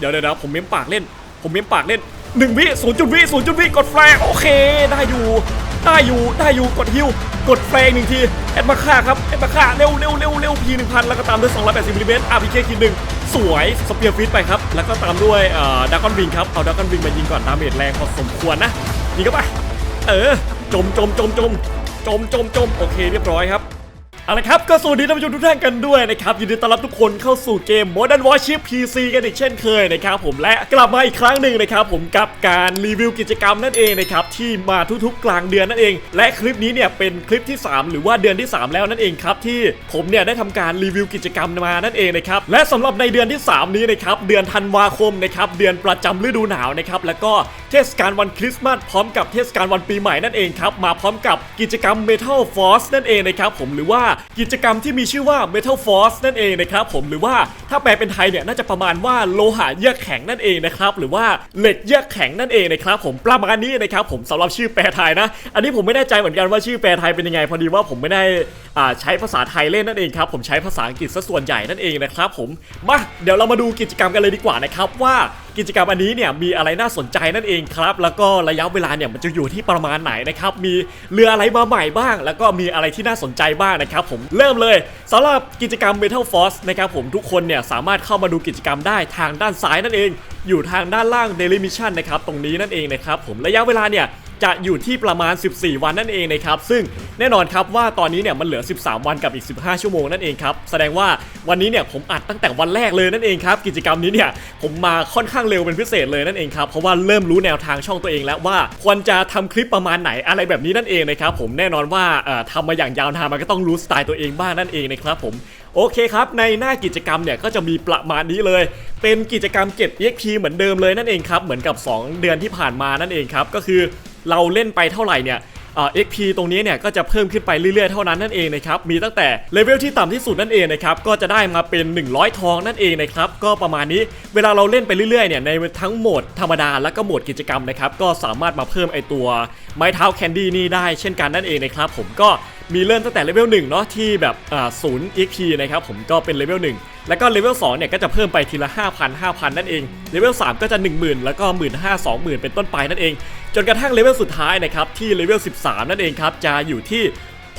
เดี๋ยวเดี๋ยวผมเม้มปากเล่น ผมเม้มปากเล่นหนึ่งวิศูนย์จุดวิศูนย์จุดวิกดแฟลงโอเค ได้อยู่ได้อยู่ได้อยู่กดฮิวกดแฟลงหนึ่งทีแอดมาค่าครับแอดมาค่าเร็วเร็วเร็วเร็วพีหนึ่งพันแล้วก็ตามด้วย280มิลลิเมตรอาร์พีเคคิดหนึ่งสวยสเปียร์ฟิตไปครับ แล้วก็ตามด้วยเอ่อดักกอนวิงครับเอาดักกอนวิงมายิงก่อนดาเมจแรงพอสมควรนะยิงเข้าไปเออจมจมจมจมจมจมจมโอเคเรียบร้อยครับ เอาละครับก็สวัสดีท่านผู้ชมทุกท่านกันด้วยนะครับยินดีต้อนรับทุกคนเข้าสู่เกม Modern Warship PC กันอีกเช่นเคยนะครับผมและกลับมาอีกครั้งหนึ่งนะครับผมกับการรีวิวกิจกรรมนั่นเองนะครับที่มาทุกๆ กลางเดือนนั่นเอง และคลิปนี้เนี่ยเป็นคลิปที่ 3 หรือว่าเดือนที่ 3 แล้วนั่นเองครับที่ผมเนี่ยได้ทำการรีวิวกิจกรรมมานั่นเองนะครับและสำหรับในเดือนที่ 3 นี้นะครับเดือนธันวาคมนะครับเดือนประจำฤดูหนาวนะครับแล้วก็เทศกาลวันคริสต์มาสพร้อมกับเทศกาลวันปีใหม่นั่นเองครับมาพร้อมกับกิจกรรม Metal Force นั่นเองนะครับผมหรือว่ากิจกรรมที่มีชื่อว่า Metal Force นั่นเองนะครับผมหรือว่าถ้าแปลเป็นไทยเนี่ยน่าจะประมาณว่าโลหะเยือกแข็งนั่นเองนะครับหรือว่าเหล็กเยือกแข็งนั่นเองนะครับผมประมาณนี้นะครับผมสำหรับชื่อแปลไทยนะ อันนี้ผมไม่แน่ใจเหมือนกันว่าชื่อแปลไทยเป็นยังไง พอดีว่าผมไม่ได้อ่าใช้ภาษาไทยเล่นนั่นเองครับผมใช้ภาษาอังกฤษซะส่วนใหญ่นั่นเองนะครับผมมาเดี๋ยวเรามาดูกิจกรรมกันเลยดีกว่านะครับว่า กิจกรรมอันนี้เนี่ยมีอะไรน่าสนใจนั่นเองครับ แล้วก็ระยะเวลาเนี่ยมันจะอยู่ที่ประมาณไหนนะครับมีเรืออะไรมาใหม่บ้าง แล้วก็มีอะไรที่น่าสนใจบ้างนะครับผมเริ่มเลยสำหรับกิจกรรม Metal Force นะครับผมทุกคนเนี่ยสามารถเข้ามาดูกิจกรรมได้ทางด้านซ้ายนั่นเอง อยู่ทางด้านล่าง Daily Mission นะครับตรงนี้นั่นเองนะครับผมระยะเวลาเนี่ย จะอยู่ที่ประมาณ 14 วันนั่นเองนะครับ ซึ่งแน่นอนครับว่าตอนนี้เนี่ยมันเหลือ 13 วันกับอีก 15 ชั่วโมงนั่นเองครับ แสดงว่าวันนี้เนี่ยผมอัดตั้งแต่วันแรกเลยนั่นเองครับ กิจกรรมนี้เนี่ยผมมาค่อนข้างเร็วเป็นพิเศษเลยนั่นเองครับ เพราะว่าเริ่มรู้แนวทางช่องตัวเองแล้วว่าควรจะทำคลิปประมาณไหนอะไรแบบนี้นั่นเองนะครับ ผมแน่นอนว่าเอ่อทำมาอย่างยาวนานมันก็ต้องรู้สไตล์ตัวเองบ้างนั่นเองนะครับผมโอเคครับ ในหน้ากิจกรรมเนี่ยก็จะมีประมาณนี้เลย เป็นกิจกรรมเก็บ EXP เหมือนเดิมเลยนั่นเองครับ เหมือนกับ 2 เดือนที่ผ่านมานั่นเองครับ ก็คือ เราเล่นไปเท่าไหร่เนี่ยเอ่อ XP ตรงนี้เนี่ยก็จะเพิ่มขึ้นไปเรื่อยๆเท่านั้นนั่นเองนะครับมีตั้งแต่เลเวลที่ต่ำที่สุดนั่นเองนะครับก็จะได้มาเป็น 100 ทองนั่นเองนะครับก็ประมาณนี้เวลาเราเล่นไปเรื่อยๆเนี่ยในทั้งโหมดธรรมดาแล้วก็โหมดกิจกรรมนะครับก็สามารถมาเพิ่มไอตัวไม้เท้าแคนดี้นี่ได้เช่นกันนั่นเองนะครับผมก็มีเริ่มตั้งแต่เลเวล1เนาะที่แบบศูนย์ EXP นะครับผมก็เป็นเลเวล1แล้วก็เลเวล2เนี่ยก็จะเพิ่มไปทีละ 5,000 5,000 นั่นเองเลเวล3ก็จะ 10,000 แล้วก็ 15,000 20,000 เป็นต้นไปนั่นเอง จนกระทั่งเลเวลสุดท้ายนะครับที่เลเวล13 นั่นเองครับจะอยู่ที่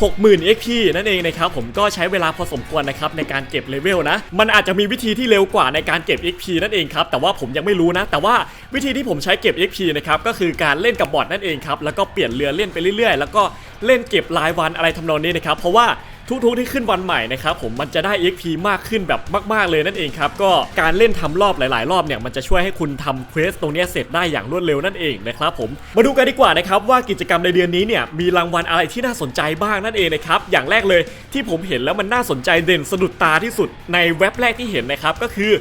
60,000 XP นั่นเองนะครับผมก็ใช้เวลาพอสมควรนะครับในการเก็บเลเวลนะ มันอาจจะมีวิธีที่เร็วกว่าในการเก็บ XP นั่นเองครับแต่ว่าผมยังไม่รู้นะ แต่ว่าวิธีที่ผมใช้เก็บ XP นะครับก็คือการเล่นกับบอทนั่นเองครับแล้วก็เปลี่ยนเรือเล่นไปเรื่อยๆ แล้วก็เล่นเก็บรายวันอะไรทำนองนี้นะครับเพราะว่า ทุกๆที่ขึ้นวันใหม่นะครับผมมันจะได้ XP มากขึ้นแบบมากๆเลยนั่นเองครับก็การเล่นทำรอบหลาย ๆ รอบเนี่ยมันจะช่วยให้คุณทำเควสตรงนี้เสร็จได้อย่างรวดเร็วนั่นเองนะครับผมมาดูกันดีกว่านะครับว่ากิจกรรมในเดือนนี้เนี่ยมีรางวัลอะไรที่น่าสนใจบ้างนั่นเองนะครับอย่างแรกเลยที่ผมเห็นแล้วมันน่าสนใจเด่นสะดุดตาที่สุดในเว็บแรกที่เห็นนะครับก็คือ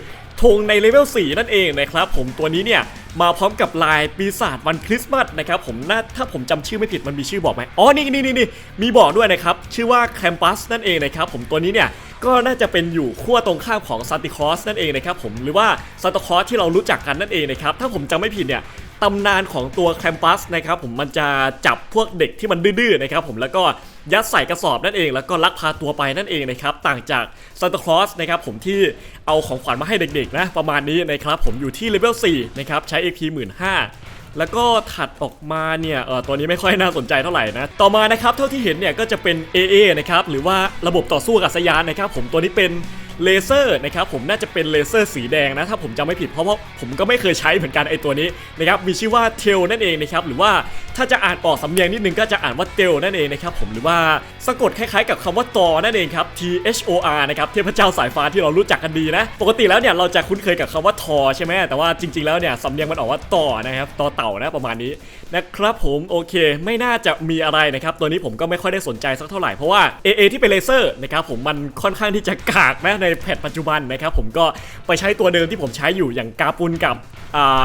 ธงในเลเวล4นั่นเองนะครับผมตัวนี้เนี่ย มาพร้อมกับลายปีศาจวันคริสต์มาสนะครับผมน่าถ้าผมจำชื่อไม่ผิดมันมีชื่อบอกไหมอ๋อนี่นี่นี่นี่มีบอกด้วยนะครับชื่อว่าแคมปัสนั่นเองนะครับผมตัวนี้เนี่ยก็น่าจะเป็นอยู่ขั้วตรงข้ามของซานติคอสนั่นเองนะครับผมหรือว่าซานตาคอสที่เรารู้จักกันนั่นเองนะครับถ้าผมจำไม่ผิดเนี่ย ตำนานของตัวแคมปัสนะครับผมมันจะจับพวกเด็กที่มันดื้อๆนะครับผมแล้วก็ยัดใส่กระสอบนั่นเองแล้วก็ลักพาตัวไปนั่นเองนะครับต่างจากซานตาคลอสนะครับผมที่เอาของขวัญมาให้เด็กๆนะประมาณนี้นะครับผมอยู่ที่เลเวล4นะครับใช้ AP 1 5 0 0 0แล้วก็ถัดออกมาเนี่ยเออตัวนี้ไม่ค่อยน่าสนใจเท่าไหร่นะ ต่อมานะครับ เท่าที่เห็นเนี่ยก็จะเป็น AA นะครับ หรือว่าระบบต่อสู้อากาศยานนะครับ ผมตัวนี้เป็น เลเซอร์นะครับผมน่าจะเป็นเลเซอร์สีแดงนะถ้าผมจำไม่ผิดเพราะว่าผมก็ไม่เคยใช้เหมือนกันไอตัวนี้นะครับมีชื่อว่าเทลนั่นเองนะครับหรือว่าถ้าจะอ่านออกสำเนียงนิดนึงก็จะอ่านว่าเทลนั่นเองนะครับผมหรือว่าสะกดคล้ายๆ กับคำว่าตอนั่นเองครับ T H O R นะครับเทพเจ้าสายฟ้าที่เรารู้จักกันดีนะ ปกติแล้วเนี่ยเราจะคุ้นเคยกับคำว่าทอใช่ไหมแต่ว่าจริงๆแล้วเนี่ยสำเนียงมันออกว่าต่อนะครับต่อเต่านะประมาณนี้นะครับผมโอเค ไม่น่าจะมีอะไรนะครับตัวนี้ผมก็ไม่ค่อยได้สนใจสักเท่าไหร่เพราะว่า AA ที่เป็นเลเซอร์นะครับผมมันค่อนข้างที่จะกากนะในแพทปัจจุบันนะครับผมก็ไปใช้ตัวเดิมที่ผมใช้อยู่อย่างกาปุนกับ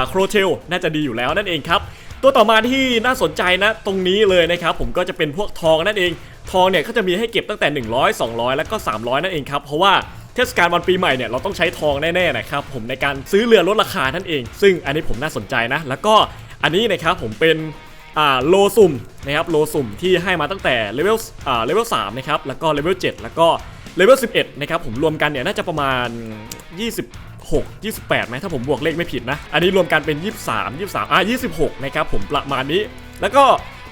โครเทลน่าจะดีอยู่แล้วนั่นเองครับตัวต่อมาที่น่าสนใจนะตรงนี้เลยนะครับผมก็จะเป็นพวกทองนั่นเอง ทองเนี่ยก็จะมีให้เก็บตั้งแต่ 100 200 แล้วก็ 300 นั่นเองครับเพราะว่าเทศกาลวันปีใหม่เนี่ยเราต้องใช้ทองแน่ๆนะครับผมในการซื้อเรือลดราคานั่นเอง ซึ่งอันนี้ผมน่าสนใจนะ แล้วก็อันนี้นะครับผมเป็นโลสุ่มนะครับโลสุ่มที่ให้มาตั้งแต่เลเวลเลเวล3นะครับแล้วก็เลเวล7แล้วก็ เลเวล11 นะครับผมรวมกันเนี่ยน่าจะประมาณ 20 6 28ไหมถ้าผมบวกเลขไม่ผิดนะ อันนี้รวมกันเป็น 23 23อะ26 นะครับผมประมาณนี้ แล้วก็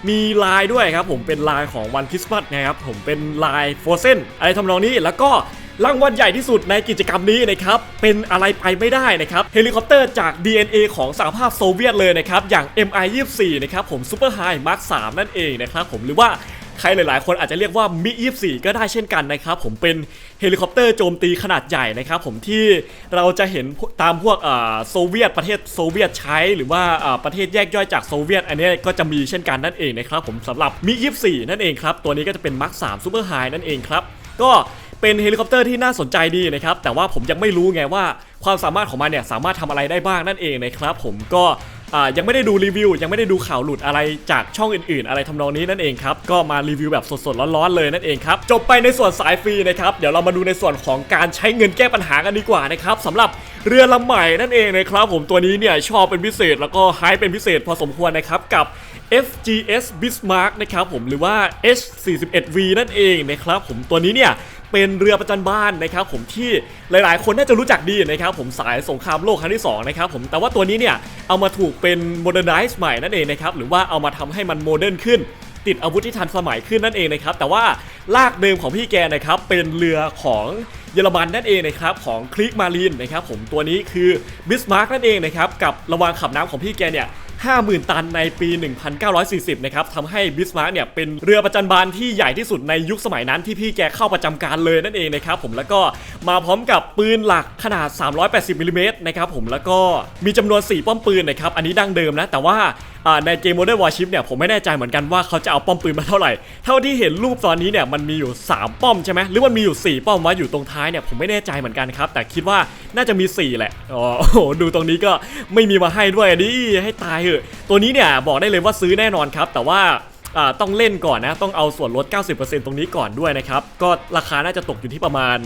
มีลายด้วยครับผมเป็นลายของวันคริสต์มาสนะครับผมเป็นลายโฟเซนอะไรทำนองนี้แล้วก็รางวัลใหญ่ที่สุดในกิจกรรมนี้นะครับ เป็นอะไรไปไม่ได้นะครับ เฮลิคอปเตอร์จาก DNA ของสหภาพโซเวียตเลยนะครับ อย่าง MI-24 นะครับผมซูเปอร์ไฮมาร์ค3นั่นเองนะครับผมหรือว่า ใครหลาย ๆ คนอาจจะเรียกว่ามิ24ก็ได้เช่นกันนะครับ ผมเป็นเฮลิคอปเตอร์โจมตีขนาดใหญ่นะครับผมที่เราจะเห็นตามพวกโซเวียตประเทศโซเวียตใช้ หรือว่าประเทศแยกย่อยจากโซเวียต อันนี้ก็จะมีเช่นกันนั่นเองนะครับผมสำหรับมิ24นั่นเองครับตัวนี้ก็จะเป็นมาร์ค3ซูเปอร์ไฮนั่นเองครับก็เป็นเฮลิคอปเตอร์ที่น่าสนใจดีนะครับแต่ว่าผมยังไม่รู้ไงว่าความสามารถของมันเนี่ยสามารถทำอะไรได้บ้างนั่นเองนะครับผมก็ ยังไม่ได้ดูรีวิว ยังไม่ได้ดูข่าวหลุดอะไรจากช่องอื่นๆ อะไรทำนองนี้นั่นเองครับ ก็มารีวิวแบบสดๆร้อนๆเลยนั่นเองครับ จบไปในส่วนสายฟรีนะครับ เดี๋ยวเรามาดูในส่วนของการใช้เงินแก้ปัญหากันดีกว่านะครับสำหรับเรือลำใหม่นั่นเองนะครับผมตัวนี้เนี่ยชอบเป็นพิเศษแล้วก็ไฮเป็นพิเศษพอสมควรนะครับกับ FGS Bismarck นะครับผมหรือว่า H41V นั่นเองนะครับผมตัวนี้เนี่ยเป็นเรือประจันบานนะครับผมที่หลายๆ คนน่าจะรู้จักดีนะครับผมสายสงครามโลกครั้งที่สองนะครับผมแต่ว่าตัวนี้เนี่ยเอามาถูกเป็น modernize ใหม่นั่นเองนะครับหรือว่าเอามาทำให้มันโมเดิร์นขึ้น ติดอาวุธที่ทันสมัยขึ้นนั่นเองนะครับแต่ว่าลากเดิมของพี่แกนะครับเป็นเรือของเยอรมันนั่นเองนะครับของคลิกมารีนนะครับผมตัวนี้คือบิสมาร์กนั่นเองนะครับกับระวางขับน้ำของพี่แกเนี่ย 50,000 ตันในปี 1940 นะครับทำให้บิสมาร์กเนี่ยเป็นเรือประจันบานที่ใหญ่ที่สุดในยุคสมัยนั้นที่พี่แกเข้าประจำการเลยนั่นเองนะครับผมแล้วก็มาพร้อมกับปืนหลักขนาด 380มิลลิเมตรนะครับผมแล้วก็มีจำนวน 4 ป้อมปืนนะครับอันนี้ดั้งเดิมนะแต่ว่าอ่าในเกม Modern Warship เนี่ยผมไม่แน่ใจเหมือนกันว่าเขาจะเอาป้อมปืนมาเท่าไหร่ เท่าที่เห็นรูปตอนนี้เนี่ยมันมีอยู่ 3 ป้อมใช่ไหมหรือมันมีอยู่ 4 ป้อมวะอยู่ตรงท้ายเนี่ยผมไม่แน่ใจเหมือนกันครับ แต่คิดว่าน่าจะมี 4 แหละอ๋อโหดูตรงนี้ก็ไม่มีมาให้ด้วยดิให้ตายเหอะตัวนี้เนี่ยบอกได้เลยว่าซื้อแน่นอนครับ แต่ว่าอ่าต้องเล่นก่อนนะ ต้องเอาส่วนลด 90%ตรงนี้ก่อนด้วยนะครับ ก็ราคาน่าจะตกอยู่ที่ประมาณ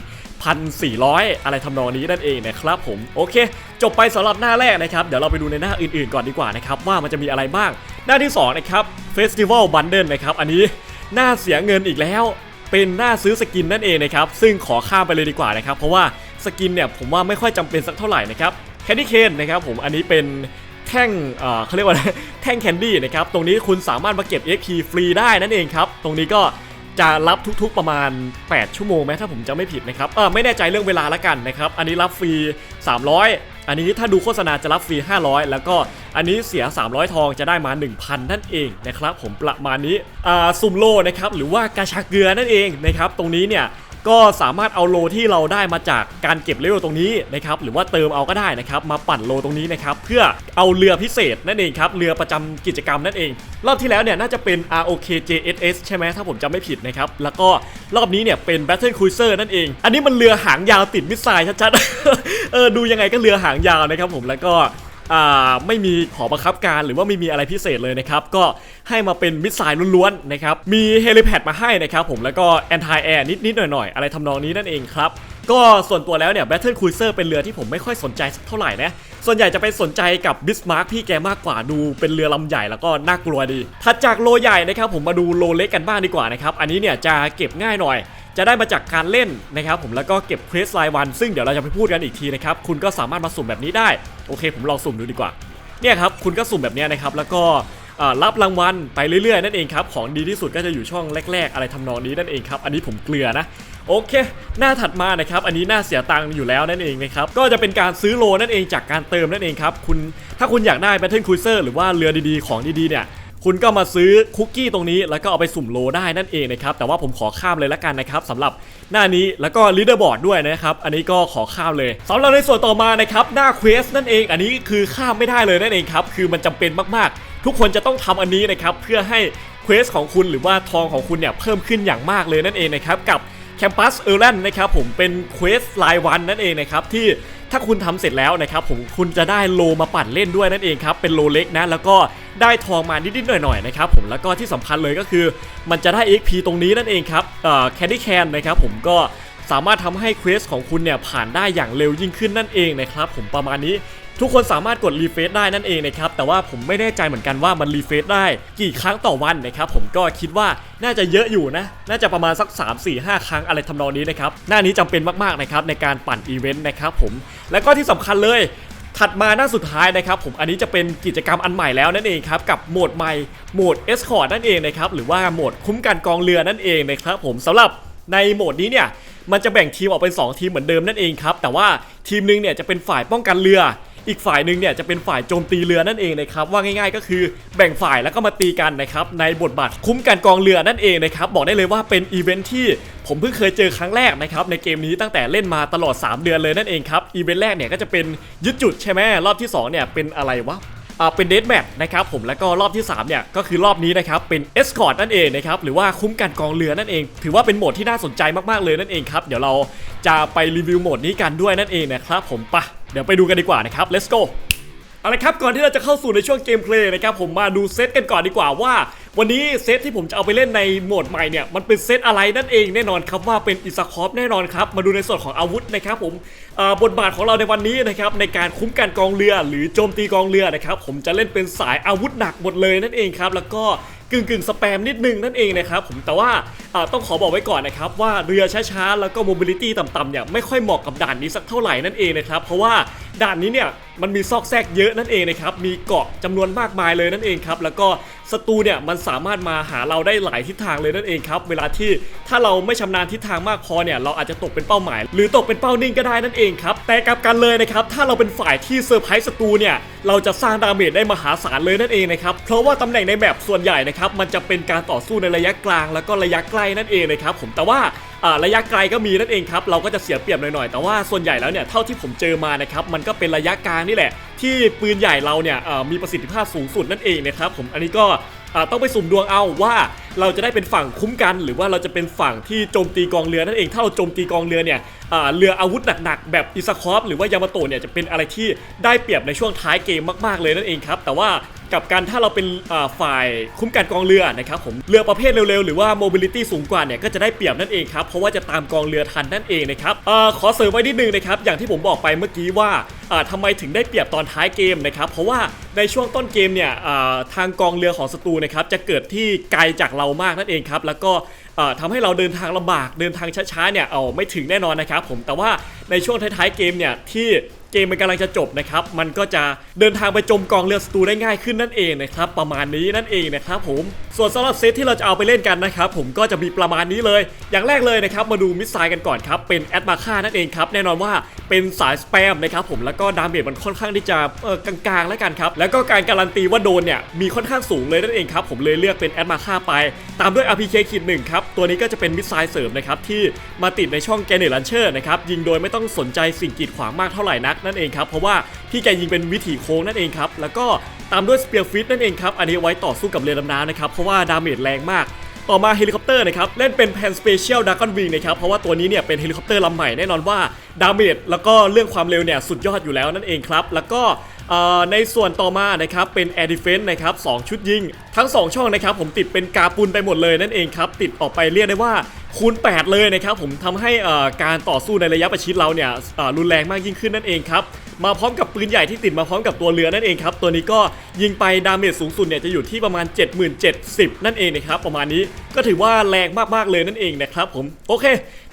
1,400 อะไรทำนองนี้นั่นเองนะครับผมโอเค จบไปสำหรับหน้าแรกนะครับ เดี๋ยวเราไปดูในหน้าอื่นๆก่อนดีกว่านะครับ ว่ามันจะมีอะไรบ้าง หน้าที่2นะครับ Festival Bundle นะครับ อันนี้หน่าเสียเงินอีกแล้ว เป็นหน้าซื้อสกินนั่นเองนะครับ ซึ่งขอข้ามไปเลยดีกว่านะครับ เพราะว่าสกินเนี่ยผมว่าไม่ค่อยจำเป็นสักเท่าไหร่นะครับแคนดี้เคนนะครับผมอันนี้เป็นแท่งเขาเรียกว่าแท่งแคนดี้นะครับ ตรงนี้คุณสามารถมาเก็บ XP ฟรีได้นั่นเองครับ ตรงนี้ก็ จะรับทุกๆประมาณ 8 ชั่วโมงไหมถ้าผมจะไม่ผิดนะครับเออไม่แน่ใจเรื่องเวลาละกันนะครับ อันนี้รับฟรี 300 อันนี้ถ้าดูโฆษณาจะรับฟรี 500 แล้วก็อันนี้เสีย 300 ทองจะได้มา 1,000 นั่นเองนะครับผมประมาณนี้อ่าซุมโลนะครับหรือว่ากาชาเกลือนั่นเองนะครับตรงนี้เนี่ย ก็สามารถเอาโลที่เราได้มาจากการเก็บเลเวลตรงนี้นะครับหรือว่าเติมเอาก็ได้นะครับมาปั่นโลตรงนี้นะครับเพื่อเอาเรือพิเศษนั่นเองครับเรือประจำกิจกรรมนั่นเอง รอบที่แล้วเนี่ยน่าจะเป็น ROK JSS ใช่ไหมถ้าผมจำไม่ผิดนะครับแล้วก็รอบนี้เนี่ยเป็น Battle Cruiser นั่นเอง อันนี้มันเรือหางยาวติดมิสไซล์ชัดๆเออดูยังไงก็เรือหางยาวนะครับผมแล้วก็ ไม่มีขอบังคับการหรือว่าไม่มีอะไรพิเศษเลยนะครับ ก็ให้มาเป็นมิสไซล์ล้วนๆนะครับ มีเฮลิแพดมาให้นะครับผมแล้วก็แอนตี้แอร์นิดๆหน่อยๆ อะไรทำนองนี้นั่นเองครับก็ส่วนตัวแล้วเนี่ย Battle Cruiser เป็นเรือที่ผมไม่ค่อยสนใจสักเท่าไหร่นะ ส่วนใหญ่จะไปสนใจกับ Bismarck พี่แกมากกว่าดูเป็นเรือลำใหญ่แล้วก็น่ากลัวดี ถัดจากโลใหญ่นะครับผมมาดูโลเล็กกันบ้างดีกว่านะครับ อันนี้เนี่ยจะเก็บง่ายหน่อย จะได้มาจากการเล่นนะครับผมแล้วก็เก็บเควสรายวัน ซึ่งเดี๋ยวเราจะไปพูดกันอีกทีนะครับคุณก็สามารถมาสุ่มแบบนี้ได้โอเค ผมลองสุ่มดูดีกว่าเนี่ยครับคุณก็สุ่มแบบนี้นะครับแล้วก็รับรางวัลไปเรื่อยๆ นั่นเองครับของดีที่สุดก็จะอยู่ช่องแรก ๆ อะไรทำนองนี้นั่นเองครับอันนี้ผมเกลือนะโอเค หน้าถัดมานะครับอันนี้หน้าเสียตังค์อยู่แล้วนั่นเองนะครับก็จะเป็นการซื้อโลนั่นเองจากการเติมนั่นเองครับคุณถ้าคุณอยากได้ Battle Cruiser หรือว่าเรือดีๆของดีๆเนี่ย คุณก็มาซื้อคุกกี้ตรงนี้ แล้วก็เอาไปสุ่มโลได้นั่นเองนะครับแต่ว่าผมขอข้ามเลยละกันนะครับสำหรับหน้านี้แล้วก็ลีดเดอร์บอร์ดด้วยนะครับอันนี้ก็ขอข้ามเลยสำหรับในส่วนต่อมานะครับหน้าเควสนั่นเอง อันนี้คือข้ามไม่ได้เลยนั่นเองครับคือมันจำเป็นมากๆ ทุกคนจะต้องทำอันนี้นะครับเพื่อให้เควสของคุณหรือว่าทองของคุณเนี่ยเพิ่มขึ้นอย่างมากเลยนั่นเองนะครับกับแคมปัสเออร์แลนด์นะครับผมเป็นเควสรายวันนั่นเองนะครับที่ถ้าคุณทำเสร็จแล้วนะครับผมคุณจะได้โลมาปั่นเล่นด้วยนั่นเองครับเป็นโลเล็กนะแล้วก็ ได้ทองมานิดๆหน่อยๆนะครับผมแล้วก็ที่สำคัญเลยก็คือ มันจะได้ XP ตรงนี้นั่นเองครับแคนดี้แคนนะครับผมก็สามารถทำให้เควสของคุณเนี่ยผ่านได้อย่างเร็วยิ่งขึ้นนั่นเองนะครับผมประมาณนี้ทุกคนสามารถกดรีเฟซได้นั่นเองนะครับแต่ว่าผมไม่แน่ใจเหมือนกันว่ามันรีเฟซได้กี่ครั้งต่อวันนะครับผมก็คิดว่าน่าจะเยอะอยู่นะ น่าจะประมาณสัก 3 4 5 ครั้งอะไรทำนองนี้นะครับหน้านี้จำเป็นมากๆนะครับในการปั่นอีเวนต์นะครับผมแล้วก็ที่สำคัญเลย ถัดมาหน้าสุดท้ายนะครับผมอันนี้จะเป็นกิจกรรมอันใหม่แล้วนั่นเองครับกับโหมดใหม่โหมด Escort นั่นเองนะครับหรือว่าโหมดคุ้มกันกองเรือนั่นเองนะครับผมสำหรับในโหมดนี้เนี่ยมันจะแบ่งทีมออกเป็น 2 ทีมเหมือนเดิมนั่นเองครับแต่ว่าทีมหนึงเนี่ยจะเป็นฝ่ายป้องกันเรือ อีกฝ่ายหนึ่งเนี่ยจะเป็นฝ่ายโจมตีเรือนั่นเองนะครับว่าง่ายๆก็คือแบ่งฝ่ายแล้วก็มาตีกันนะครับในบทบาทคุ้มกันกองเรือนั่นเองนะครับบอกได้เลยว่าเป็นอีเวนท์ที่ผมเพิ่งเคยเจอครั้งแรกนะครับในเกมนี้ตั้งแต่เล่นมาตลอด 3 เดือนเลยนั่นเองครับอีเวนต์แรกเนี่ยก็จะเป็นยึดจุดใช่ไหมรอบที่2เนี่ยเป็นอะไรวะเป็นเด a แมทนะครับผมแล้วก็รอบที่3เนี่ยก็คือรอบนี้นะครับเป็นเอสคอร์ตนั่นเองนะครับหรือว่าคุ้มกันกองเรือนั่นเอง ถือว่าเป็นโหมดที่น่าสนใจมากๆเลยนั่นเองครับเดี๋ยวเราจะไปรีวิวโหมดนี้กันด้วยนั่นเองนะครับผมปะ เดี๋ยวไปดูกันดีกว่านะครับ let's go เอาละครับก่อนที่เราจะเข้าสู่ในช่วงเกมเพลย์นะครับผมมาดูเซตกันก่อนดีกว่าว่า วันนี้เซตที่ผมจะเอาไปเล่นในโหมดใหม่เนี่ยมันเป็นเซตอะไรนั่นเองแน่นอนครับว่าเป็นอิสคอปแน่นอนครับมาดูในส่วนของอาวุธนะครับผมบทบาทของเราในวันนี้นะครับในการคุ้มกันกองเรือหรือโจมตีกองเรือนะครับผมจะเล่นเป็นสายอาวุธหนักหมดเลยนั่นเองครับแล้วก็ กึ่งกึ่งสแปมนิดนึงนั่นเองนะครับผมแต่ว่าต้องขอบอกไว้ก่อนนะครับว่าเรือช้าๆ แล้วก็โมบิลิตี้ต่ำๆเนี่ยไม่ค่อยเหมาะกับด่านนี้สักเท่าไหร่นั่นเองนะครับเพราะว่าด่านนี้เนี่ยมันมีซอกแซกเยอะนั่นเองนะครับมีเกาะจำนวนมากมายเลยนั่นเองครับแล้วก็ศัตรูเนี่ยมันสามารถมาหาเราได้หลายทิศทางเลยนั่นเองครับเวลาที่ถ้าเราไม่ชำนาญทิศทางมากพอเนี่ยเราอาจจะตกเป็นเป้าหมาย หรือตกเป็นเป้านิ่งก็ได้นั่นเองครับแต่กลับกันเลยนะครับถ้าเราเป็นฝ่ายที่เซอร์ไพรส์ศัตรูเนี่ยเราจะสร้างดาเมจได้มหาศาลเลยนั่นเองนะครับเพราะว่าตำแหน่งในแมปส่วนใหญ่นะครับมันจะเป็นการต่อสู้ในระยะกลาง แล้วก็ระยะใกล้นั่นเองนะครับผมแต่ว่า ระยะไกลก็มีนั่นเองครับเราก็จะเสียเปรียบหน่อยๆแต่ว่าส่วนใหญ่แล้วเนี่ยเท่าที่ผมเจอมานะครับมันก็เป็นระยะกลางนี่แหละ ที่ปืนใหญ่เราเนี่ยมีประสิทธิภาพสูงสุดนั่นเองนะครับผมอันนี้ก็ต้องไปสุ่มดวงเอาว่าเราจะได้เป็นฝั่งคุ้มกัน หรือว่าเราจะเป็นฝั่งที่โจมตีกองเรือนั่นเองถ้าเราโจมตีกองเรือเนี่ยเรืออาวุธหนักๆแบบอิซาคอฟหรือว่ายามาโตะเนี่ยจะเป็นอะไรที่ได้เปรียบในช่วงท้ายเกมมากๆเลยนั่นเองครับแต่ว่ากับการถ้าเราเป็นฝ่ายคุ้มกันกองเรือนะครับผมเรือประเภทเร็วๆ หรือว่าโมบิลิตี้สูงกว่าเนี่ยก็จะได้เปรียบนั่นเองครับ เพราะว่าจะตามกองเรือทันนั่นเองนะครับอขอเสริมไว้นิดนึงนะครับ อย่างที่ผมบอกไปเมื่อกี้ว่าอ่าทำไมถึงได้เปรียบตอนท้ายเกมนะครับ เพราะว่าในช่วงต้นเกมเนี่ยทางกองเรือของศัตรูนะครับจะเกิดที่ไกลจากเรามากนั่นเองครับ แล้วก็เอ่อทำให้เราเดินทางลำบากเดินทางช้าๆเนี่ยเอาไม่ถึงแน่นอนนะครับผมแต่ว่าในช่วงท้ายๆเกมเนี่ยที่ เกมมันกำลังจะจบนะครับมันก็จะเดินทางไปจมกองเรือศัตรูได้ง่ายขึ้นนั่นเองนะครับประมาณนี้นั่นเองนะครับผมส่วนสำหรับเซตที่เราจะเอาไปเล่นกันนะครับผมก็จะมีประมาณนี้เลย อย่างแรกเลยนะครับมาดูมิสไซล์กันก่อนครับเป็นแอดมาค่านั่นเองครับแน่นอนว่าเป็นสายสแปมนะครับผมแล้วก็ดาเมจมันค่อนข้างที่จะเออกลางๆแล้วกันครับแล้วก็การการันตีว่าโดนเนี่ยมีค่อนข้างสูงเลยนั่นเองครับผมเลยเลือกเป็นแอดมาค่าไป ตามด้วย RPK ขีดหนึ่งครับตัวนี้ก็จะเป็นมิสไซล์เสริมนะครับที่มาติดในช่องแกเนตลันเชอร์นะครับยิงโดยไม่ต้องสนใจสิ่งกีดขวางมากเท่าไหร่นักนั่นเองครับเพราะว่าพี่แกยิงเป็นวิถีโค้งนั่นเองครับแล้วก็ตามด้วยสเปียร์ฟิตนั่นเองครับอันนี้ไว้ต่อสู้กับเรือดำน้ำนะครับเพราะว่าดาเมจแรงมากต่อมาเฮลิคอปเตอร์นะครับเล่นเป็นแพนสเปเชียลดากอนวิงนะครับเพราะว่าตัวนี้เนี่ยเป็นเฮลิคอปเตอร์ลำใหม่แน่นอนว่าดาเมจแล้วก็เรื่องความเร็วเนี่ยสุดยอดอยู่แล้วนั่นเองครับแล้วก็ ในส่วนต่อมานะครับเป็น Air Defense นะครับสองชุดยิง ทั้ง 2 ช่องนะครับผมติดเป็นกาปุนไปหมดเลยนั่นเองครับติดออกไปเรียกได้ว่าคูณ 8 เลยนะครับผมทำให้การต่อสู้ในระยะประชิดเราเนี่ยรุนแรงมากยิ่งขึ้นนั่นเองครับมาพร้อมกับปืนใหญ่ที่ติดมาพร้อมกับตัวเรือนั่นเองครับตัวนี้ก็ยิงไปดาเมจสูงสุดเนี่ยจะอยู่ที่ประมาณ7070 นั่นเองนะครับประมาณนี้ก็ถือว่าแรงมากๆเลยนั่นเองนะครับผมโอเค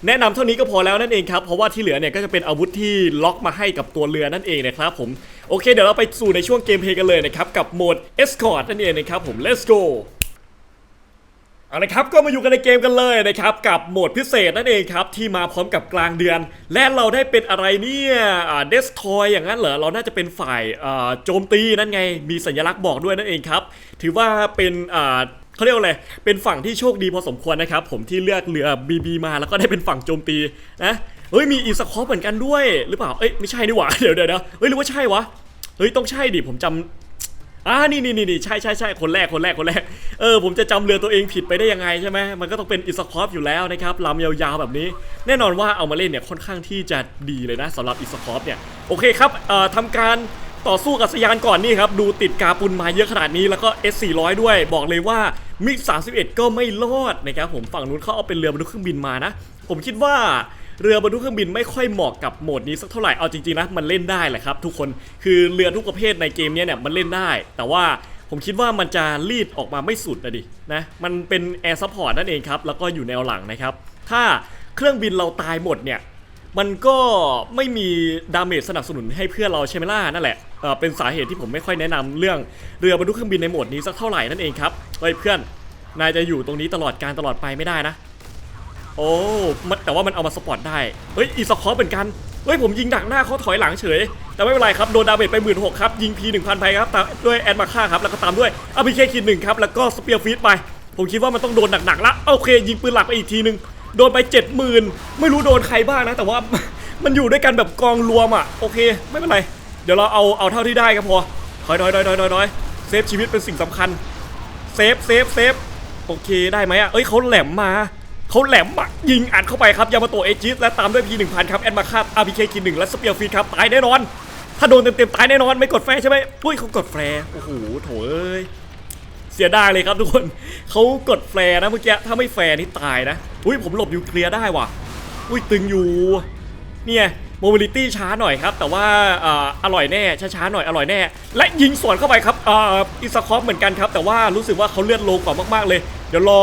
แนะนำเท่านี้ก็พอแล้วนั่นเองครับเพราะว่าที่เหลือเนี่ยก็จะเป็นอาวุธที่ล็อกมาให้กับตัวเรือนั่นเองนะครับผม โอเคเดี๋ยวเราไปสู่ในช่วงเกมเพลย์กันเลยนะครับ กับโหมด Escort นั่นเองนะครับผม let's go เอาละครับก็มาอยู่กันในเกมกันเลยนะครับกับโหมดพิเศษนั่นเองครับที่มาพร้อมกับกลางเดือน และเราได้เป็นอะไรเนี่ยเดสทอยอย่างนั้นเหรอเราน่าจะเป็นฝ่ายโจมตีนั่นไง มีสัญลักษณ์บอกด้วยนั่นเองครับ ถือว่าเป็นเขาเรียกว่าอะไรเป็นฝั่งที่โชคดีพอสมควรนะครับผมที่เลือกเรือบีบีมาแล้วก็ได้เป็นฝั่งโจมตีนะ เฮ้ยมีอีสคอปเหมือนกันด้วย หรือเปล่า เอ้ยไม่ใช่ดีกว่า เดี๋ยวเดี๋ยวเดี๋ยวเฮ้ยหรือว่าใช่วะ เฮ้ยต้องใช่ดิผมจำอ่านี่นี่นี่ใช่ใช่ใช่คนแรกคนแรกคนแรก เออผมจะจำเรือตัวเองผิดไปได้ยังไงใช่ไหมมันก็ต้องเป็นอิสคอฟอยู่แล้วนะครับลำยาวๆแบบนี้ แน่นอนว่าเอามาเล่นเนี่ยค่อนข้างที่จะดีเลยนะสำหรับอิสคอฟเนี่ย โอเคครับเอ่อทำการต่อสู้กับสยานก่อนนี่ครับ ดูติดกาปุนมาเยอะขนาดนี้แล้วก็ S400 ด้วย บอกเลยว่ามิก31 ก็ไม่รอดนะครับผมฝั่งนู้นเขาเอาเป็นเรือบรรทุกเครื่องบินมานะ ผมคิดว่า เรือบรรทุกเครื่องบินไม่ค่อยเหมาะกับโหมดนี้สักเท่าไหร่ เอาจริงๆนะมันเล่นได้แหละครับ ทุกคนคือเรือทุกประเภทในเกมนี้เนี่ยมันเล่นได้ แต่ว่าผมคิดว่ามันจะรีดออกมาไม่สุดนะดินะมันเป็นแอร์ซัพพอร์ตนั่นเองครับ แล้วก็อยู่แนวหลังนะครับ ถ้าเครื่องบินเราตายหมดเนี่ยมันก็ไม่มีดาเมจสนับสนุนให้เพื่อนเราใช่ไหมล่ะนั่นแหละเเป็นสาเหตุที่ผมไม่ค่อยแนะนำเรื่องเรือบรรทุกเครื่องบินในโหมดนี้สักเท่าไหร่นั่นเองครับเฮ้ยเพื่อนนายจะอยู่ตรงนี้ตลอดการตลอดไปไม่ได้นะ โอ้มันแต่ว่ามันเอามาสปอร์ตได้ เฮ้ย อีสคอร์เหมือนกัน เฮ้ย ผมยิงดักหน้าเขาถอยหลังเฉย แต่ไม่เป็นไรครับ โดนดาเมจไปหมื่นหกครับ ยิงพีหนึ่งพันไปครับตามด้วยแอดมาค่าครับ แล้วก็ตามด้วยอาพีเคคิดหนึ่งครับ แล้วก็สเปียร์ฟีดไป ผมคิดว่ามันต้องโดนหนักๆละโอเค ยิงปืนหลักไปอีกทีหนึ่งโดนไปเจ็ดหมื่นไม่รู้โดนใครบ้างนะ แต่ว่ามันอยู่ด้วยกันแบบกองรวมอะ โอเค ไม่เป็นไร เดี๋ยวเราเอาเอาเท่าที่ได้ก็พอถอยถอยถอยถอยถอยถอยเซฟชีวิตเป็นสิ่งสำคัญ เซฟเซฟเซฟโอเคได้ไหมอะเอ้ยเขาแหลมมา เขาแหลมมายิงอัดเข้าไปครับยามาโตเอจิสและตามด้วยพีหนึ่งพันครับแอดมาคาบอาร์พีเคคินหนึ่งและสเปียร์ฟีดครับตายแน่นอน ถ้าโดนเต็มๆตายแน่นอนไม่กดแฟร์ใช่ไหมอุ้ยเขากดแฟร์โอ้โหโถเอ้ยเสียดายเลยครับทุกคนเขากดแฟร์นะเมื่อกี้ถ้าไม่แฟร์นี่ตายนะอุ้ยผมหลบนิวเคลียร์ได้ว่ะอุ้ยตึงอยู่เนี่ยโมบิลิตี้ช้าหน่อยครับ แต่ว่าอร่อยแน่ช้าๆหน่อยอร่อยแน่ และยิงสวนเข้าไปครับอิสคอฟเหมือนกันครับ แต่ว่ารู้สึกว่าเขาเลือดโลกว่ามากๆเลย เดี๋ยวรอ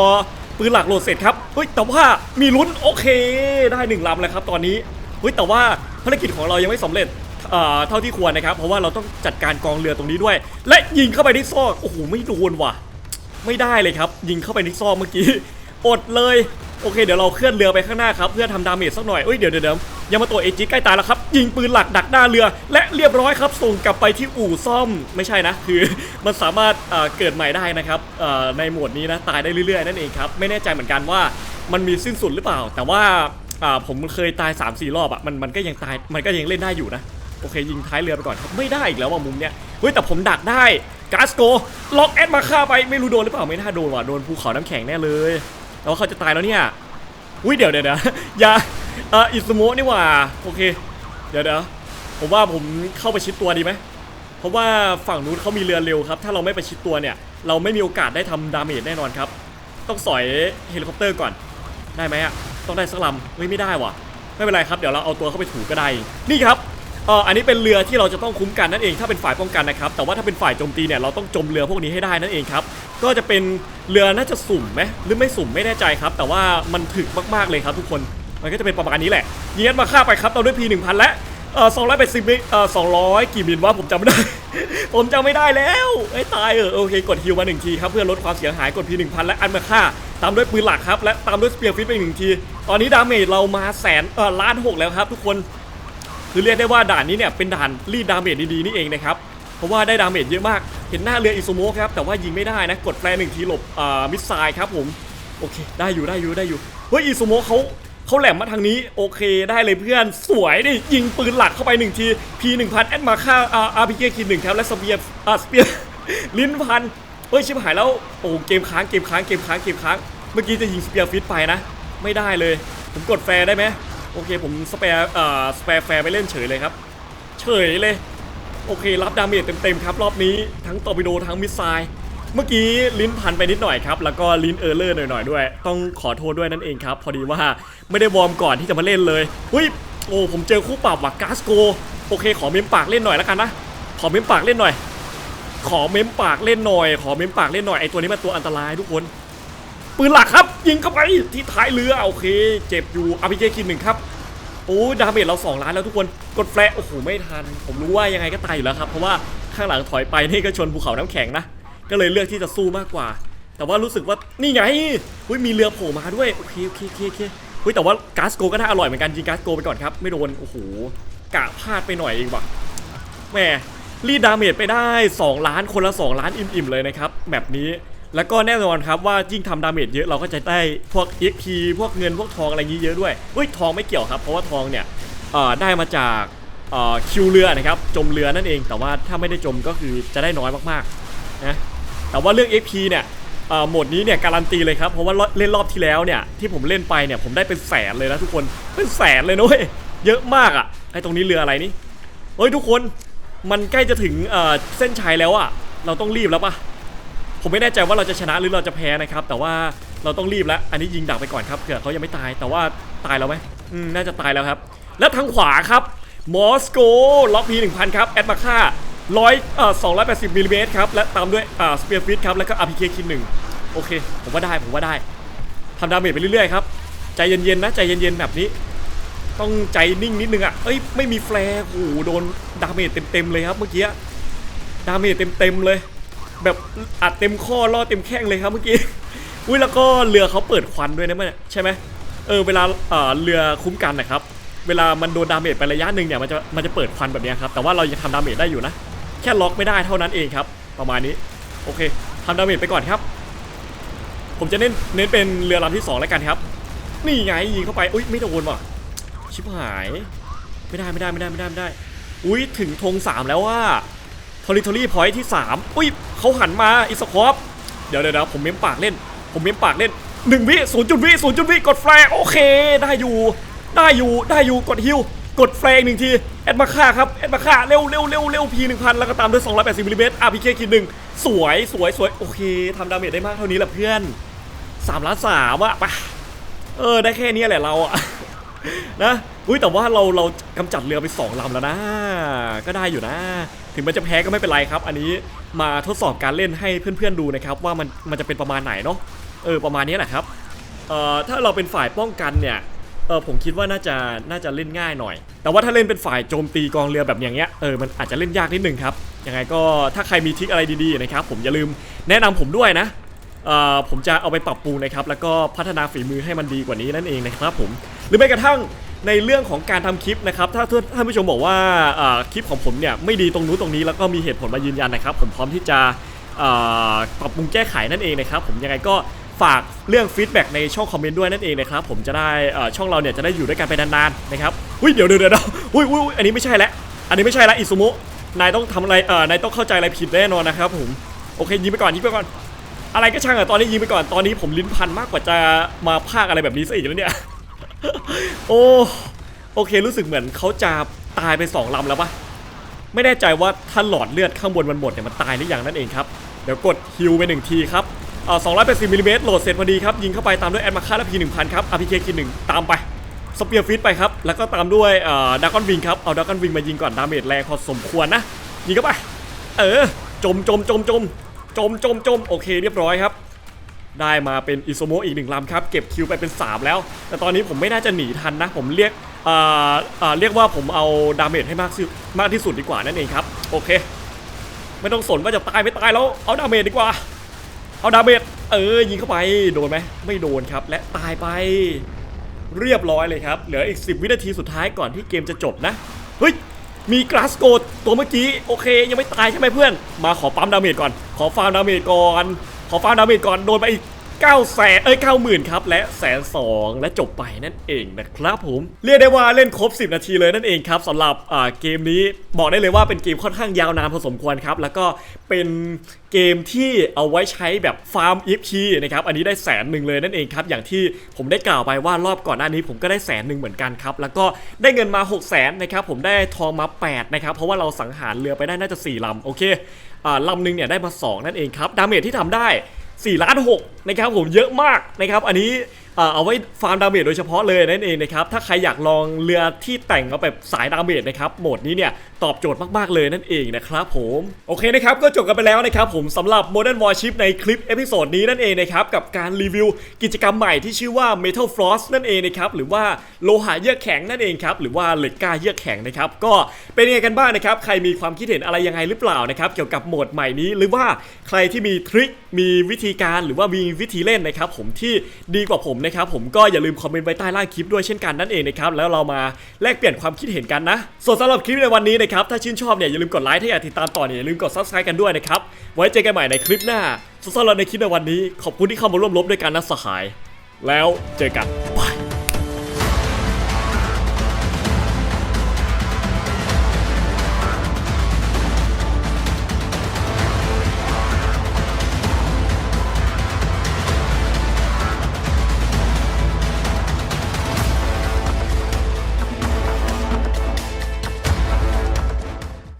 ปืนหลักโหลดเสร็จครับเฮ้ยแต่ว่ามีลุ้นโอเค ได้หนึ่งลำแล้วครับตอนนี้เฮ้ยแต่ว่าภารกิจของเรายังไม่สำเร็จเอ่อเท่าที่ควรนะครับ เพราะว่าเราต้องจัดการกองเรือตรงนี้ด้วย และยิงเข้าไปที่ซอกโอ้โหไม่โดนว่ะ ไม่ได้เลยครับ ยิงเข้าไปในซอกเมื่อกี้อดเลย โอเคเดี๋ยวเราเคลื่อนเรือไปข้างหน้าครับเพื่อทำดาเมจสักหน่อยเอ้ยเดี๋ยวเดี๋ยวเดี๋ยวยามาโตะเอจิใกล้ตายแล้วครับ ยิงปืนหลักดักหน้าเรือ และเรียบร้อยครับ ส่งกลับไปที่อู่ซ่อมไม่ใช่นะ คือมันสามารถเกิดใหม่ได้นะครับในโหมดนี้นะตายได้เรื่อยๆนั่นเองครับไม่แน่ใจเหมือนกันว่ามันมีสิ้นสุดหรือเปล่า แต่ว่าผมเคยตาย 3-4 รอบอะมันมันก็ยังตายมันก็ยังเล่นได้อยู่นะโอเคยิงท้ายเรือไปก่อนครับไม่ได้อีกแล้วว่ามุมเนี้ยเฮ้ยแต่ผมดักได้กาสโกล็อกแอดมาฆ่าไปไม่รู้โดนหรือเปล่าไม่น่าโดนว่ะโดนภูเขาน้ำแข็งแน่เลย แต่ว่าเขาจะตายแล้วเนี่ยอุ้ยเดี๋ยวเดี๋ยวเดี๋ยวอย่าเอ่ออิสโมะนี่หว่าโอเค เดี๋ยวเดี๋ยวผมว่าผมเข้าไปชิดตัวดีไหมเพราะว่าฝั่งนู้นเขามีเรือเร็วครับ ถ้าเราไม่ไปชิดตัวเนี่ย เราไม่มีโอกาสได้ทำดาเมจแน่นอนครับ ต้องสอยเฮลิคอปเตอร์ก่อน ได้ไหมอะต้องได้สักลำเฮ้ยไม่ได้ว่ะ ไม่เป็นไรครับ เดี๋ยวเราเอาตัวเข้าไปถูก็ได้ นี่ครับ เอออันนี้เป็นเรือที่เราจะต้องคุ้มกันนั่นเองถ้าเป็นฝ่ายป้องกันนะครับ แต่ว่าถ้าเป็นฝ่ายโจมตีเนี่ยเราต้องจมเรือพวกนี้ให้ได้นั่นเองครับ ก็จะเป็นเรือน่าจะสุ่มไหมหรือไม่สุ่มไม่แน่ใจครับ แต่ว่ามันถึกมากๆเลยครับทุกคน มันก็จะเป็นประมาณนี้แหละยิงกันมาฆ่าไปครับเราด้วย P1000 และเอ่อ280มิลเอ่อ200กี่มิลวะผมจำไม่ได้ ผมจำไม่ได้แล้วไอ้ตายเออโอเคกดฮิวมาหนึ่งทีครับเพื่อลดความเสียหายกด P1000 และอันมาฆ่าตามด้วยปืนหลักครับและตามด้วยสเปียร์ฟิตไปหนึ่งที ตอนนี้ดาเมจเรามาแสนเออล้านหกแล้วครับทุกคน คือเรียกได้ว่าด่านนี้เนี่ยเป็นด่านรีดดาเมจดีๆนี่เองนะครับเพราะว่าได้ดาเมจเยอะมากเห็นหน้าเรืออิโซโมะครับแต่ว่ายิงไม่ได้นะกดแฟร์หนึ่งทีหลบอ่ามิสไซล์ครับผมโอเค ได้อยู่ได้อยู่ได้อยู่เฮ้ยอิโซโมะเขาเขาแหลมมาทางนี้โอเคได้เลยเพื่อนสวยดิยิงปืนหลักเข้าไปหนึ่งที P1000 แอดมาค่าอ่า RPG คิดหนึ่งครับและสเปียร์อ่าสเปียร์ลิ้นพันเฮ้ยชิบหายแล้วโอ้เกมค้างเกมค้างเกมค้างเกมค้างเมื่อกี้จะยิงสเปียร์ฟิตไปนะ ไม่ได้เลย ผมกดแฟร์ได้ไหม โอเคผมสเปร์เอ่อสเปร์แฟร์ไปเล่นเฉยเลยครับ เฉยเลย โอเครับดาเมจเต็มๆครับ รอบนี้ทั้งตอร์ปิโดทั้งมิสไซล์เมื่อกี้ลิ้นพันไปนิดหน่อยครับ แล้วก็ลิ้นเออร์เลอร์หน่อยๆด้วย ต้องขอโทษด้วยนั่นเองครับ พอดีว่าไม่ได้วอร์มก่อนที่จะมาเล่นเลยเฮ้ยโอ้ผมเจอคู่ปรับว่ะกาสโกโอเค ขอเม้มปากเล่นหน่อยแล้วกันนะขอเม้มปากเล่นหน่อย ขอเม้มปากเล่นหน่อย ขอเม้มปากเล่นหน่อยไอตัวนี้มันตัวอันตรายทุกคน ปืนหลักครับ ยิงเข้าไปที่ท้ายเรือโอเค เจ็บอยู่อาร์พีเจคินหนึ่งครับโอ้ดาเมจเรา2ล้านแล้วทุกคนกดแฟร์โอ้โหไม่ทัน ผมรู้ว่ายังไงก็ตายอยู่แล้วครับ เพราะว่าข้างหลังถอยไปนี่ก็ชนภูเขาน้ำแข็งนะ ก็เลยเลือกที่จะสู้มากกว่า แต่ว่ารู้สึกว่านี่ไงอุ้ยมีเรือโผล่มาด้วยโอเคโอเคโอเคโอเคอุ้ยแต่ว่าก๊าซโกก็น่าอร่อยเหมือนกันยิงก๊าซโกไปก่อนครับไม่โดนโอ้โหกะพลาดไปหน่อยเองว่ะแหมรีดดาเมจไปได้ 2 ล้านคนละ 2 ล้านอิ่มๆเลยนะครับแบบนี้ แล้วก็แน่นอนครับว่ายิ่งทำดาเมจเยอะเราก็จะได้พวก XP พวกเงินพวกทองอะไรอย่างนี้เยอะด้วยเฮ้ยทองไม่เกี่ยวครับ เพราะว่าทองเนี่ยเอ่อได้มาจากเอ่อคิวเรือนะครับจมเรือนั่นเอง แต่ว่าถ้าไม่ได้จมก็คือจะได้น้อยมากๆนะแต่ว่าเรื่อง XP เนี่ยเอ่อโหมดนี้เนี่ยการันตีเลยครับเพราะว่าเล่นรอบที่แล้วเนี่ยที่ผมเล่นไปเนี่ยผมได้เป็นแสนเลยนะทุกคนเป็นแสนเลยนะเว้ยเยอะมากอะ่ะไอตรงนี้เรืออะไรนี่เฮ้ยทุกคนมันใกล้จะถึงเอ่อเส้นชัยแล้วอะ่ะเราต้องรีบแล้วปะ ผมไม่แน่ใจว่าเราจะชนะหรือเราจะแพ้นะครับ แต่ว่าเราต้องรีบแล้ว อันนี้ยิงดักไปก่อนครับเผื่อเขายังไม่ตาย แต่ว่าตายแล้วไหมอืมน่าจะตายแล้วครับ แล้วทางขวาครับ มอสโกล็อกพี1000ครับแอดมาค่าร้อยเอ่อ280มิลลิเมตรครับ และตามด้วยอ่าสเปียร์ฟิตครับ แล้วก็อาร์พีเคคินหนึ่งโอเค ผมว่าได้ ผมว่าได้ทำดาเมจไปเรื่อยๆครับ ใจเย็นๆนะ ใจเย็นๆแบบนี้ ต้องใจนิ่งนิดนึงอะ เอ้ย ไม่มีแฟร์โอ้โห โดนดาเมจเต็มๆเลยครับเมื่อกี้ ดาเมจเต็มๆเลย แบบอัดเต็มข้อล่อเต็มแข้งเลยครับเมื่อกี้ อุ้ยแล้วก็เรือเขาเปิดควันด้วยนะมันยใช่ไหมเออเวลาเออเรือคุ้มกันนะครับ เวลามันโดนดาเมจไประยะหนึ่งเนี่ยมันจะมันจะเปิดควันแบบนี้ครับ แต่ว่าเรายังทำดาเมจได้อยู่นะ แค่ล็อกไม่ได้เท่านั้นเองครับ ประมาณนี้ โอเคทำดาเมจไปก่อนครับ ผมจะเน้นเน้นเป็นเรือลำที่สองแล้วกันครับ นี่ไงยิงเข้าไป อุ้ยไม่โดนว่ะ ชิบหาย ไม่ได้ไม่ได้ไม่ได้ไม่ได้ไม่ได้ อุ้ยถึงธงสามแล้วว่า ทอริทอรี่พอยที่สามอุ้ยเขาหันมาอีสคอปเดี๋ยวเดี๋ยวผมเม้มปากเล่น ผมเม้มปากเล่นหนึ่งวิศูนย์จุดวิศูนย์จุดวิกดแฟร์โอเค ได้อยู่ได้อยู่ได้อยู่กดฮิวกดแฟร์หนึ่งทีแอดมาค่าครับแอดมาค่าเร็วเร็วเร็วเร็วพีหนึ่งพันแล้วก็ตามด้วย280มิลลิเมตรอาร์พีเคคิดหนึ่งสวยสวยสวยโอเคทำดาเมจได้มากเท่านี้แหละเพื่อนสามล้านสามอะไปเออได้แค่นี้แหละเราอะ นะอุ้ยแต่ว่าเราเรากำจัดเรือไปสองลำแล้วนะ ก็ได้อยู่นะ ถึงมันจะแพ้ก็ไม่เป็นไรครับ อันนี้มาทดสอบการเล่นให้เพื่อนๆดูนะครับ ว่ามันมันจะเป็นประมาณไหนเนาะเออประมาณนี้แหละครับเอ่อถ้าเราเป็นฝ่ายป้องกันเนี่ยเออผมคิดว่าน่าจะน่าจะเล่นง่ายหน่อย แต่ว่าถ้าเล่นเป็นฝ่ายโจมตีกองเรือแบบอย่างเงี้ยเออมันอาจจะเล่นยากนิดนึงครับยังไงก็ถ้าใครมีทริคอะไรดีๆนะครับผมอย่าลืมแนะนำผมด้วยนะเอ่อผมจะเอาไปปรับปรุงนะครับแล้วก็พัฒนาฝีมือให้มันดีกว่านี้นั่นเองนะครับผม หรือแม้กระทั่งในเรื่องของการทำคลิปนะครับ ถ้าท่านผู้ชมบอกว่าคลิปของผมเนี่ยไม่ดีตรงนู้นตรงนี้แล้วก็มีเหตุผลมายืนยันนะครับ ผมพร้อมที่จะปรับปรุงแก้ไขนั่นเองนะครับ ผมยังไงก็ฝากเรื่องฟีดแบ็กในช่องคอมเมนต์ด้วยนั่นเองนะครับ ผมจะได้ช่องเราเนี่ยจะได้อยู่ด้วยกันไปนานๆนะครับอุ้ยเดี๋ยวเดี๋ยวเดี๋ยวอุ้ยอุ้ยอุ๊ยอันนี้ไม่ใช่แล้วอันนี้ไม่ใช่ละอิซุมุนายต้องทำอะไรเอ่อนายต้องเข้าใจอะไรผิดแน่นอนนะครับผมโอเคยิงไปก่อนยิงไปก่อน อะไรก็ช่างอะตอนนี้ยิงไปก่อนตอนนี้ผมลิ้นพันมากกว่าจะมาพากอะไรแบบนี้ซะอีกแล้วเนี่ย โอ้โอเครู้สึกเหมือนเขาจะตายไปสองลำแล้วปะไม่แน่ใจว่าถ้าหลอดเลือดข้างบนมันหมดเนี่ยมันตายหรือยังนั่นเองครับเดี๋ยวกดฮิวไปหนึ่งทีครับเอ่อ280มิลลิเมตรโหลดเสร็จพอดีครับยิงเข้าไปตามด้วยแอดมาค่าและพีหนึ่งพันครับอาพีเคคิหนึ่งตามไปสเปียร์ฟิตไปครับแล้วก็ตามด้วยเอ่อดักกอนวิงครับเอาดักกอนวิงมายิงก่อนดาเมจแรงพอสมควรนะยิงเข้าไปเออจมจมจมจมจมจมจมโอเคเรียบร้อยครับ ได้มาเป็นอิโซโมอีกหนึ่งลำครับ เก็บคิวไปเป็น 3 แล้ว แต่ตอนนี้ผมไม่น่าจะหนีทันนะ ผมเรียกเอ่อเรียกว่าผมเอาดาเมจให้มากที่สุดมากที่สุดดีกว่านั่นเองครับ โอเค ไม่ต้องสนว่าจะตายไม่ตายแล้ว เอาดาเมจดีกว่า เอาดาเมจเออยิงเข้าไปโดนไหมไม่โดนครับ และตายไปเรียบร้อยเลยครับ เหลืออีก 10 วินาทีสุดท้ายก่อนที่เกมจะจบนะ เฮ้ย มีกราสโกดตัวเมื่อกี้ โอเค ยังไม่ตายใช่ไหมเพื่อน มาขอปั๊มดาเมจก่อน ขอฟาร์มดาเมจก่อน ขอฟาร์ดาเมจก่อนโดนไปอีก9แสนเอ้ย90,000ครับ และแสนสองและจบไปนั่นเองนะครับผม เรียกได้ว่าเล่นครบ 10 นาทีเลยนั่นเองครับสำหรับอ่าเกมนี้บอกได้เลยว่าเป็นเกมค่อนข้างยาวนานพอสมควรครับ แล้วก็เป็นเกมที่เอาไว้ใช้แบบฟาร์ม EP นะครับอันนี้ได้แสนหนึ่งเลยนั่นเองครับ อย่างที่ผมได้กล่าวไปว่ารอบก่อนหน้านี้ผมก็ได้แสนหนึ่งเหมือนกันครับ แล้วก็ได้เงินมา 6 0แสนนะครับผมได้ทองมา8นะครับเพราะว่าเราสังหารเรือไปได้น่าจะ4ลำโอเค ลำหนึ่งเนี่ยได้มา 2 นั่นเองครับ ดาเมจที่ทำได้4ล้านหนะครับผมเยอะมากนะครับ อันนี้ เอาไว้ฟาร์มดาเมจโดยเฉพาะเลยนั่นเองนะครับถ้าใครอยากลองเรือที่แต่งเอาแบบสายดาเมจนะครับโหมดนี้เนี่ยตอบโจทย์มากๆเลยนั่นเองนะครับผมโอเคนะครับก็จบกันไปแล้วนะครับผมสำหรับ Modern Warship ในคลิปเอพิโซดนี้นั่นเองนะครับกับการรีวิวกิจกรรมใหม่ที่ชื่อว่า Metal Frost นั่นเองนะครับหรือว่าโลหะเยือกแข็งนั่นเองครับหรือว่าเหล็กกล้าเยือกแข็งนะครับก็เป็นยังไงกันบ้างนะครับใครมีความคิดเห็นอะไรยังไงหรือเปล่านะครับเกี่ยวกับโหมดใหม่นี้ หรือว่าใครที่มีทริคมีวิธีการหรือว่ามีวิธีเล่นนะครับผมที่ดีกว่าผมนะครับผมก็อย่าลืมคอมเมนต์ไว้ใต้ล่างคลิปด้วยเช่นกันนั่นเองนะครับแล้วเรามาแลกเปลี่ยนความคิดเห็นกันนะ ส่วนสำหรับคลิปในวันนี้นะครับถ้าชื่นชอบเนี่ยอย่าลืมกดไลค์ถ้าอยากติดตามต่อเนี่ยอย่าลืมกด subscribe กันด้วยนะครับไว้เจอกันใหม่ในคลิปหน้าส่วนสำหรับในคลิปในวันนี้ ขอบคุณที่เข้ามาร่วมรบด้วยกันนะสหาย แล้วเจอกัน